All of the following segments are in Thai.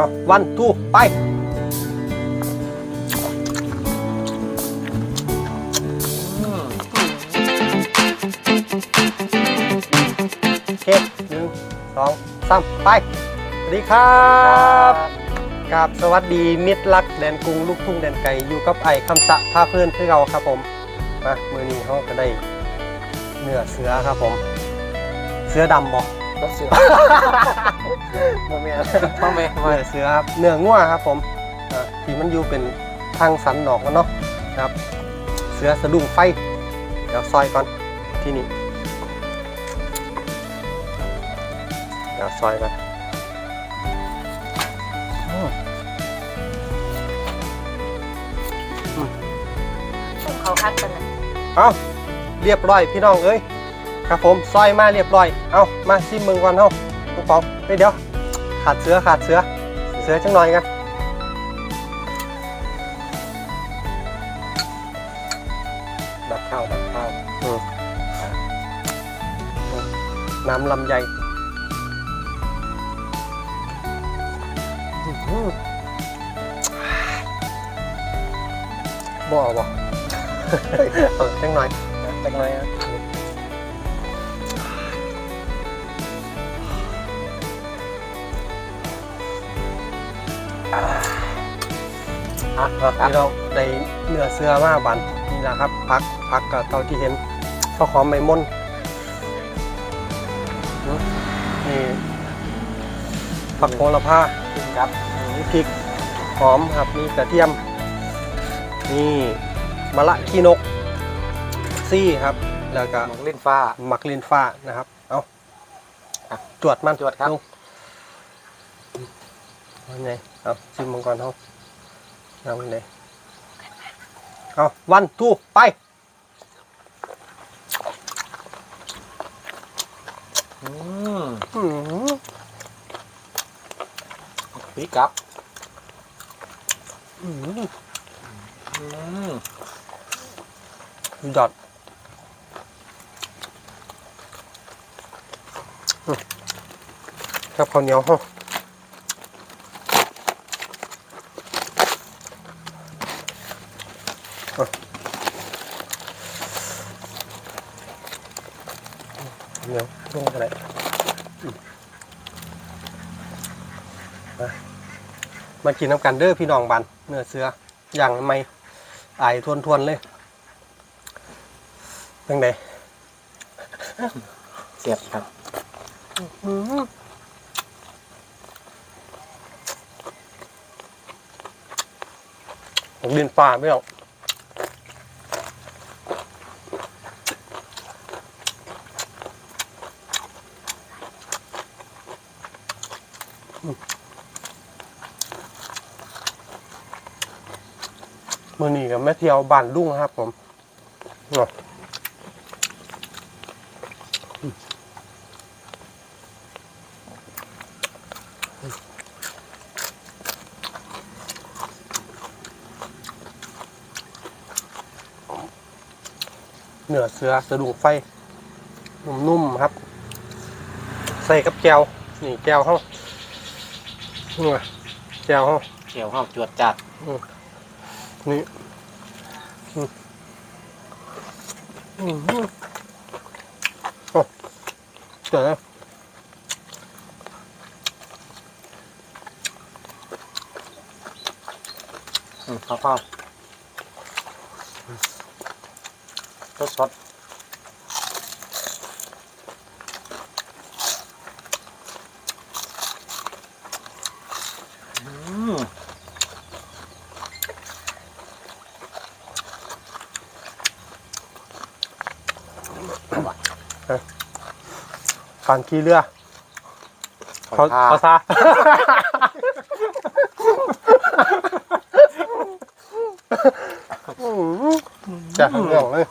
เอาวันทูไปโอเคหนึ่งสองสามไป สวัสดีครับกับสวัสดีมิตรรักแดนกรุงลูกทุ่งแดนไก่อยู่กับไอ้คำสะพาเพื่อนคือเราครับผมมามือนี้เขาก็ได้เนื้อเสือครับผม เสือดำบอก รถเสือโมเมนพ่อแม่เนื้อเสือครับเนื้องัวครับผมอ่าที่มันอยู่เป็นทางสันดอกมันเนาะครับ เสือสะดุ้งไฟ เดี๋ยวซอยก่อนที่นี่เดี๋ยวซอยก่อนอืมส่งเขาคัดกันนะเอาเรียบร้อยพี่น้องเอ้ย ครับผมซอยมาเรียบร้อย เอามาซิมมึงก่อนเฮาลูกเป๋าเฮ้ยเดี๋ยว ขาดเสือขาดเสือเสือจังหน่อยกันดับข้าวดับข้าวอืมน้ำลำไยอื้อหือบ่บ่เออจังหน่อยจังไรอะ พี่น้องได้เนื้อเสือมาบันนี่แหละครับพักพักกับเตาที่เห็นข้าวหอมใบม่อนอืมนี่ผักโหระพาครับนี่พริกหอมครับนี่กระเทียม นี่มะละขี้นกซี่ครับ แล้วก็หมกลิ้นฟ้าหมักลินฟ้านะครับ เอาอะจวดมันจวดครับลงเอาไงเอาชิมมังกรเขา เอาไงเอาวันทูไปอืมอื้อหือพี่กับ อื้อหืออืมยอดอื้อครับข้าวเหนียวเขาเอาข้าวเหนียว ลงอะไรอืมมามากินน้ำกันเด้อพี่น้องบันเนื้อเสืออย่างไม่อายทวนๆเลยยังไงเสียบครับผมดินป่าไม่เอา มือนี้กับแม่เที่ยวบ้านลุงครับผมเนาะเนื้อเสือสะดุ้งไฟ นุ่มๆครับ ใส่กับแก้วนี่แก้วเขานี่ไงแก้วเขาเขียวข้าวจวดจัด นี่อืมอืมโอ้เจ๋ออืมข้าวข้าวรสสด ฟันขี้เรือ เขาเขาทาเขาซาจะทำเรื่องเลย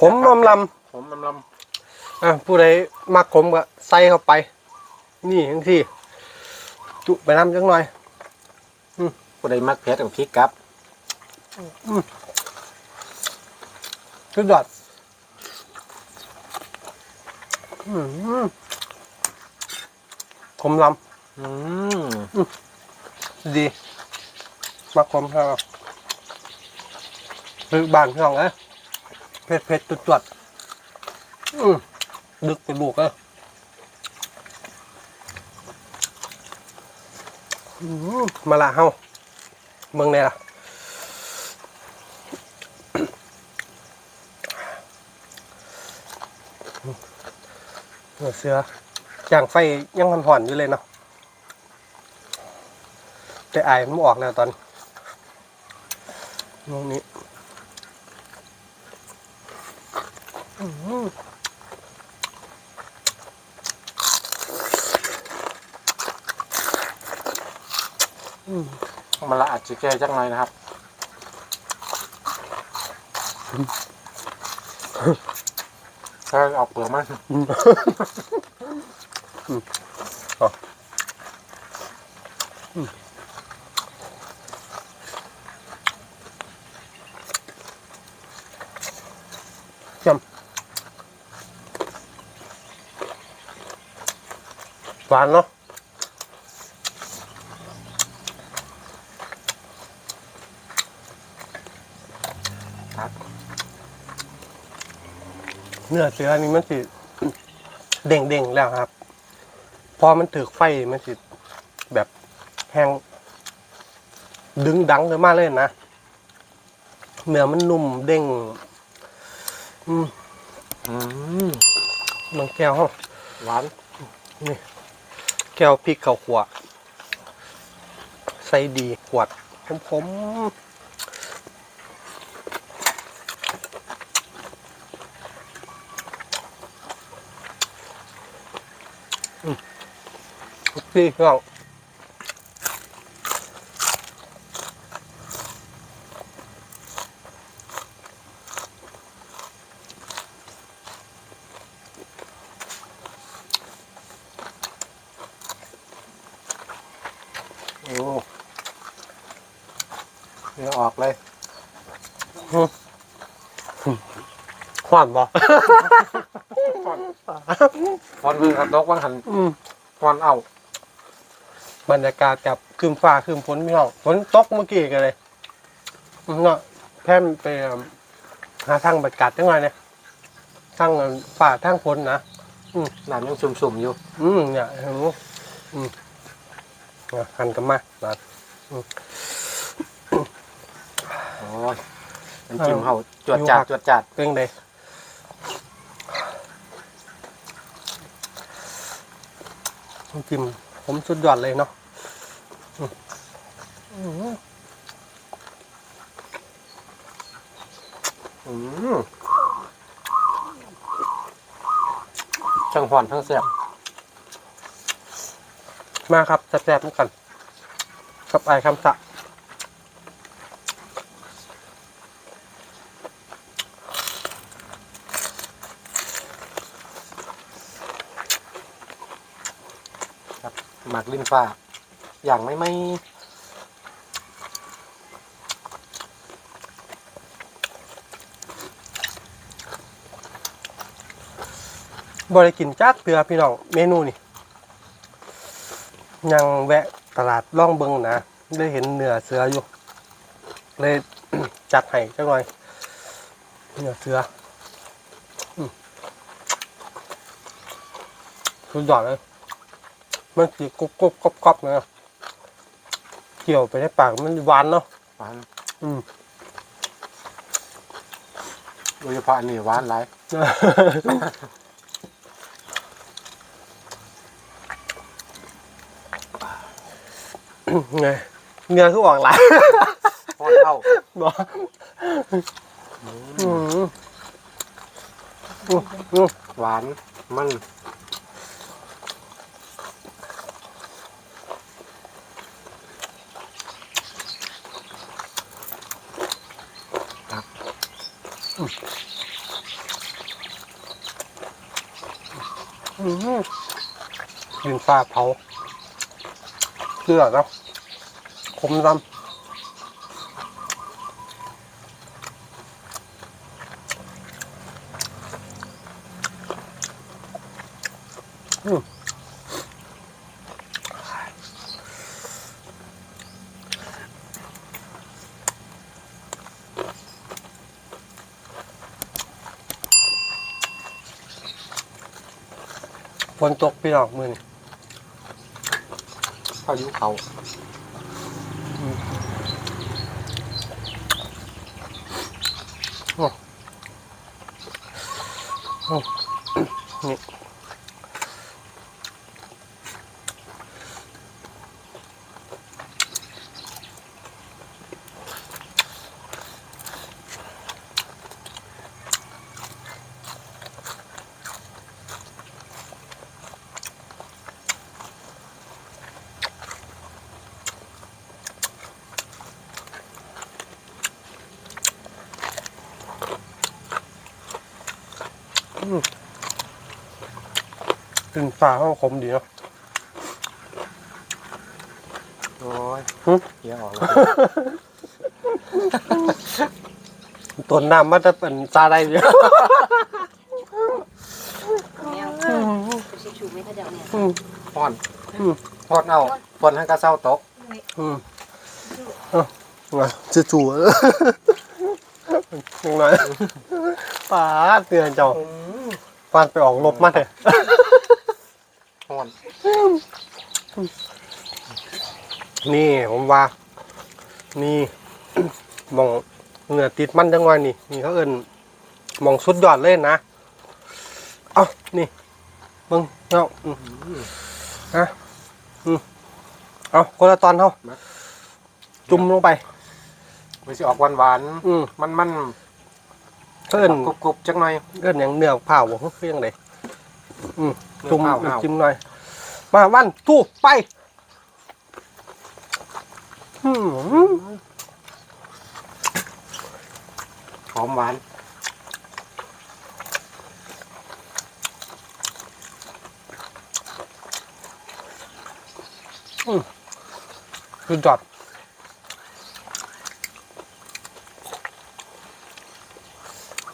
ขมลำลผมลำลำอะผู้ใดมักขมก็ใส่เข้าไป นี่ทั้งที่ จุไปน้ำจังหน่อยๆผู้ใดมักเผ็ดกับพริกกับสุดยอดอืม ขมลอืมดีมาคมครับคือบานพี่น้องเอ้ยเผ็ดเผ็ดจุดจวดๆอืมดึกไปบุกเอ้ยอืมมาละเฮาเมืองไหนล่ะ เนื้อเสือย่างไฟยังห่อนๆอยู่เลยเนาะแต่อายมันออกแล้วตอนตรงนี้มาละอาจจะแก้จังหน่อยนะครับ ถ้าเอาเปลือกมันหวานเนาะ เนื้อเสือนี่มันสิเด้งเด้งๆแล้วครับ พอมันถือไฟมันสิแบบแห้งดึงดังขึ้นมาเลยนะเนื้อมันนุ่มเด้งอืมอืมน้องแก้วเฮาหวานแก้วพริกข้าวขวใส่ดีขวดผมผ มอืมพี่น้อง โอ้เนื้อออกเลย หวานบ่ฟอนมือครับดอกว่างหันอืมฟอนเอา บรรยากาศกับคืมฟ้าคืมฝนพี่น้องฝนตกเมื่อกี้กันเลยเนาะแพร่มไปหาทางบรรยากาศจังไงเนี่ยทางฝ่าทางฝนนะน้ำยังสุ่มๆอยู่ อืมเนี่ยเห็นไหมอืมอะหันกันมาแบบโอ้ยน้ำจิ้มเขาจวดจัดจวดจัดเป็นไง น้ำจิ้มผมสุดยอดเลยเนาะอืมอืมอืมช่างหอนทั้งแซ่บมาครับแซ่บๆเหมือนกันกับไอ้คำสะ มักลิ้นฟ้า อย่างไม่ไม่บริกินจักเตือพี่น้องเมนูนี่ยังแวะตลาดล่องเบิงนะได้เห็นเนื้อเสืออยู่ เลยจัดให้จักหน่อยเนื้อเสือสุดยอดเลย มันสีกรุบกรุบกรอบกรอบนะเกี่ยวไปในปากมันหวานเนาะหวานอืมโดยเฉพาะอันนี้หวานหลายไงเนื้อคือออกหลายพอเท่าบอกอืมอืมอืมหวานมัน กินฟ้าเผาเกลือเนาะคมดำอืม ฝนตกพี่น้องมือนี่พายุเขานี่ กลิ่นปลาห้องขมดีเนาะโอ้ยหึเหี้ยออกแล้วต้นน้ำมันจะเป็นซาได้เดียวแมวไปชิชูไม่ถ้าเดาเนี่ยอืมฮ้อนอืมฮอดเอาฝนให้กระเซ้าตกอืมเอามาจะจู่ เออยังไงปลาเตือนเจ้าปานไปออกลบมาเถอะฮ้อนนี่ผมว่า นี่มองเหงื่อติดมันจังไงนี่นี่เขาเอินมองสุดยอดเลยนะเอานี่มึงเอาอืมฮะอืมเอาคนละตอนเขาจุ่มลงไป มันสิออกหวานหวานอืมๆมันมันเขาเอินกรุบกรุบๆจังหน่อยเอินอย่างเนื้อเผาบ่เฟียงเลยอืมจุ่มเนื้อเผาจิ้มหน่อย มาวันทู่ไปอืมหอมหวานคือยอด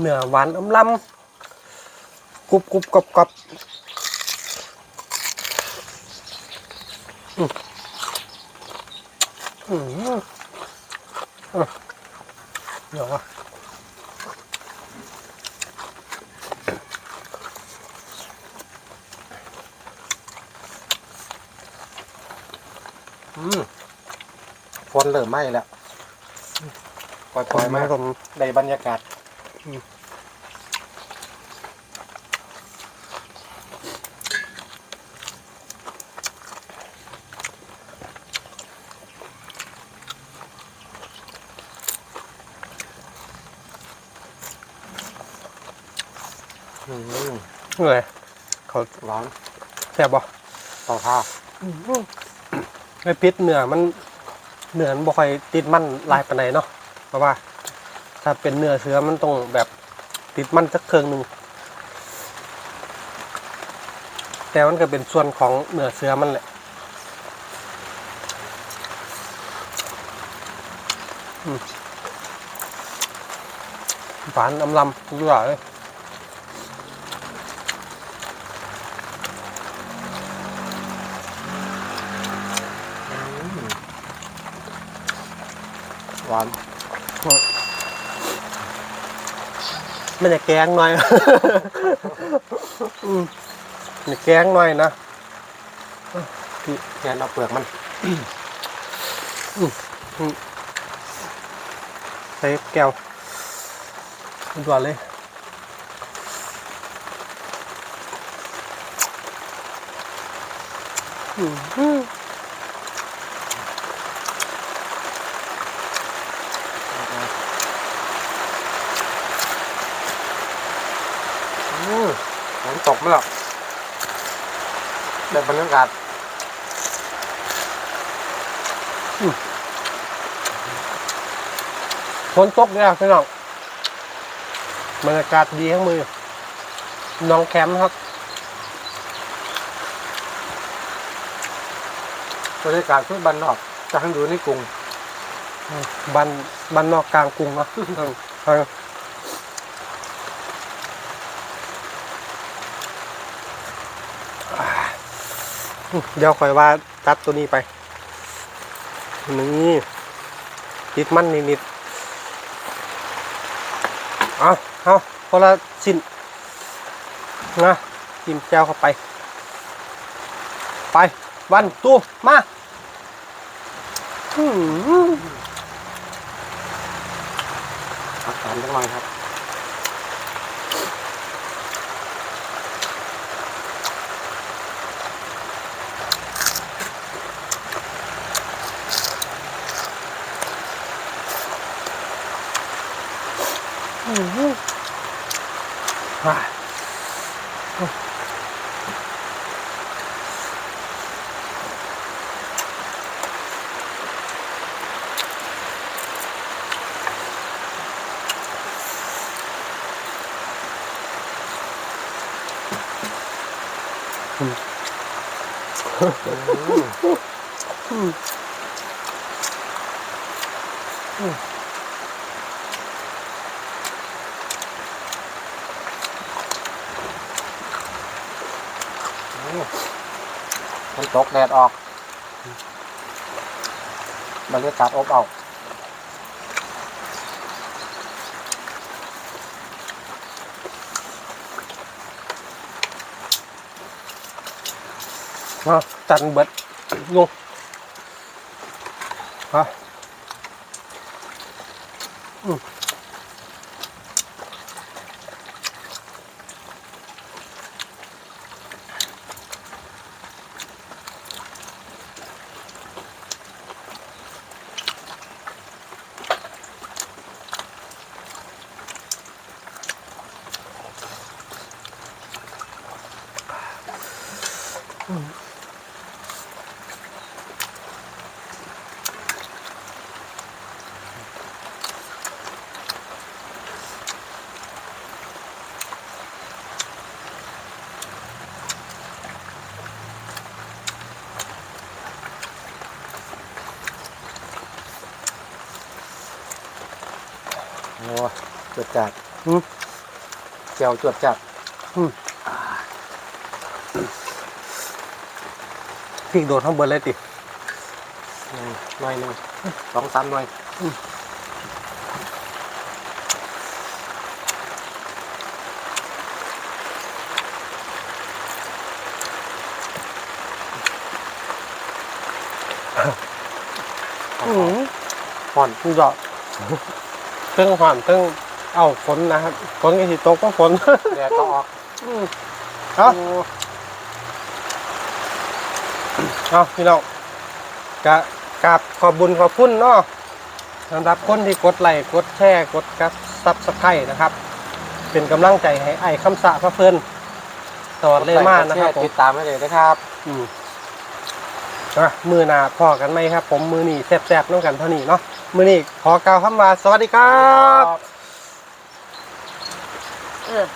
เนื้อหวานอมลำกรุบกรุบกรอบกรอบอืมอืมอะเดี๋ยวอะอืมฝนเริ่มไหม้แล้วปล่อยๆมาผมได้บรรยากาศ อืมเหนื่อยเขาร้อนแซ่บบ่ต่อผ้าไอ้พิษเนื้อมันเนื้อมันบ่ค่อยติดมันลายปานใดเนาะเพราะว่า ถ้าเป็นเนื้อเสือมันต้องแบบติดมันสักเครื่องหนึ่งแต่มันก็เป็นส่วนของเนื้อเสือมันแหละหวานอำลำยั่วเลยหวาน มันจะแกงหน่อย อืมมันจะแกงหน่อยนะแกนเอาเปลือกมันใส่แก้วด่วนเลยอืม อืมฝน ตกไหมล่ะได้บรรยากาศฝนตกเนี่ยพี่น้องบรรยากาศดีข้างมือ น้องแคมป์ครับบรรยากาศที่บ้านนอกจะให้ดูในกรุงบ้านบ้านนอกกลางกรุงเนาะ เดี๋ยวคอยว่าตัดตัวนี้ไป นี่ติดมันนิดๆเอาเอาคนละชิ้นนะจิ้มแก้วเข้าไป ไปวันตู้มาอืมผักามจังหน่อยครับ うん。はい、 ตกแดดออกบรรยากาศอบเอาวมาจันเบิดยุงฮะอืม อ้จวดจัดอืมเจียวจวดจัดพริกโดดข้างบนเลยติหนึ่งหน่อยหนึ่งสองสามหน่อยอืมห่อนคุณดอก เติ้งหอนเติ้งเอาฝนนะครับฝนก็สิตกก็ฝนแดดก็ออกอืมเอาเอาพี่น้องกะกราบขอบบุญขอบคุณเนาะสำหรับคนที่กดไลค์กดแชร์กดกับซับสไครต์นะครับ เป็นกำลังใจให้ไอ้คำสะพระเพิ่นตลอดเลยมากนะครับผมติดตามให้เลยนะครับ อืม นะมือหนาพอกันไหมครับ ผมมือนี่แซ่บๆน้องกันเท่านี้เนาะมือนี่ขอกล่าวคำว่าสวัสดีครับ เออ